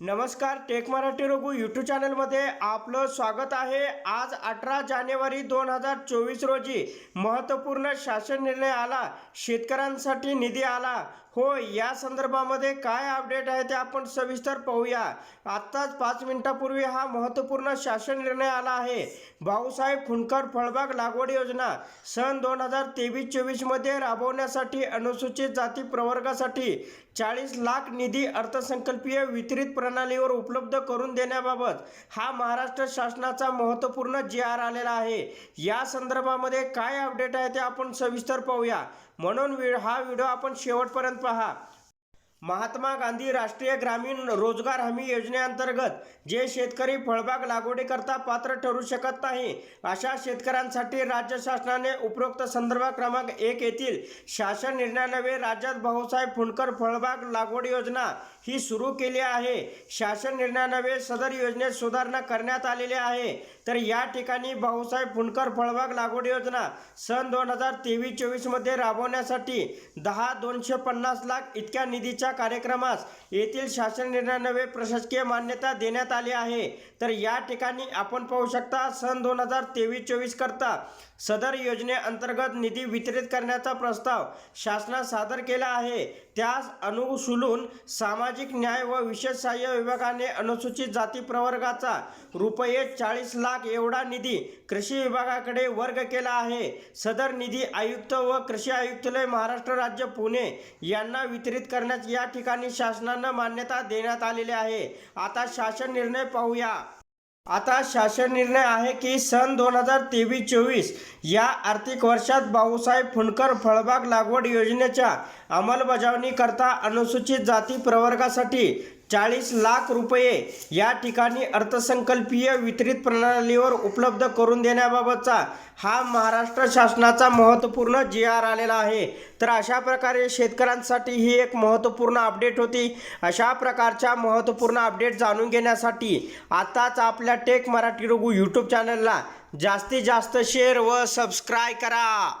नमस्कार take Marathi Raghu YouTube चॅनलमध्ये आपलं स्वागत आहे. आज अठरा जानेवारी दोन हजार चोवीस रोजी महत्त्वपूर्ण शासन निर्णय आला शेतकऱ्यांसाठी निधी आला. हो या संदर्भामध्ये काय अपडेट आहे ते आपण सविस्तर पाहूया. आत्ताच पाच मिनिटापूर्वी हा महत्त्वपूर्ण शासन निर्णय आला आहे. भाऊसाहेब फुंडकर फळबाग लागवड योजना सन दोन हजार तेवीस चोवीसमध्ये राबवण्यासाठी अनुसूचित जाती प्रवर्गासाठी चाळीस लाख निधी अर्थसंकल्पीय वितरित प्रणालीवर उपलब्ध करून देण्याबाबत हा महाराष्ट्र शासनाचा महत्त्वपूर्ण जी आर आलेला आहे. या संदर्भामध्ये काय अपडेट आहे ते आपण सविस्तर पाहूया. म्हणून हा व्हिडिओ आपण शेवटपर्यंत पहा. महात्मा गांधी राष्ट्रीय ग्रामीण रोजगार हमी योजनेअंतर्गत जे शेतकरी फळबाग लागवडीकरता पात्र ठरू शकत नाही अशा शेतकऱ्यांसाठी राज्य शासनाने उपरोक्त संदर्भ क्रमांक एक येथील शासन निर्णयानवे राज्यात भाऊसाहेब फुंडकर फळबाग लागवड योजना ही सुरू केली आहे. शासन निर्णयानवे सदर योजनेत सुधारणा करण्यात आलेली आहे. तर या ठिकाणी भाऊसाहेब फुंडकर फळबाग लागवड योजना सन दोन हजार तेवीस चोवीसमध्ये राबवण्यासाठी दहा दोनशे पन्नास लाख इतक्या निधीच्या कार्यक्रमास येथील शासन निर्णयान्वये प्रशासकीय मान्यता देण्यात आली आहे. तर या ठिकाणी आपण पाहू शकता सन दोन हजार तेवीस चोवीस करता सदर योजनेअंतर्गत निधी वितरित करण्याचा प्रस्ताव शासनास सादर केला आहे. त्यास अनुसुलून सामाजिक न्याय व विशेष सहाय्य विभागाने अनुसूचित जाती प्रवर्गाचा रुपये चाळीस लाख एवढा निधी कृषी विभागाकडे वर्ग केला आहे. सदर निधी आयुक्त व कृषी आयुक्तालय महाराष्ट्र राज्य पुणे यांना वितरित करण्यात या ठिकाणी शासनानं मान्यता देण्यात आलेली आहे. आता शासन निर्णय पाहूया. आता शासन निर्णय आहे की सन दोन हजार तेवीस चोवीस या आर्थिक वर्षात भाऊसाहेब फुंडकर फळबाग लागवड योजनेच्या अंमलबजावणीकरता अनुसूचित जाती प्रवर्गासाठी चाळीस लाख रुपये या ठिकाणी अर्थसंकल्पीय वितरित प्रणालीवर उपलब्ध करून देण्याबाबतचा हा महाराष्ट्र शासनाचा महत्त्वपूर्ण जी आर आलेला आहे. तर अशा प्रकारे शेतकऱ्यांसाठी ही एक महत्त्वपूर्ण अपडेट होती. अशा प्रकारच्या महत्त्वपूर्ण अपडेट जाणून घेण्यासाठी आत्ताच आपल्या टेक मराठी रघु यूट्यूब चॅनलला जास्तीत जास्त शेअर व सबस्क्राईब करा.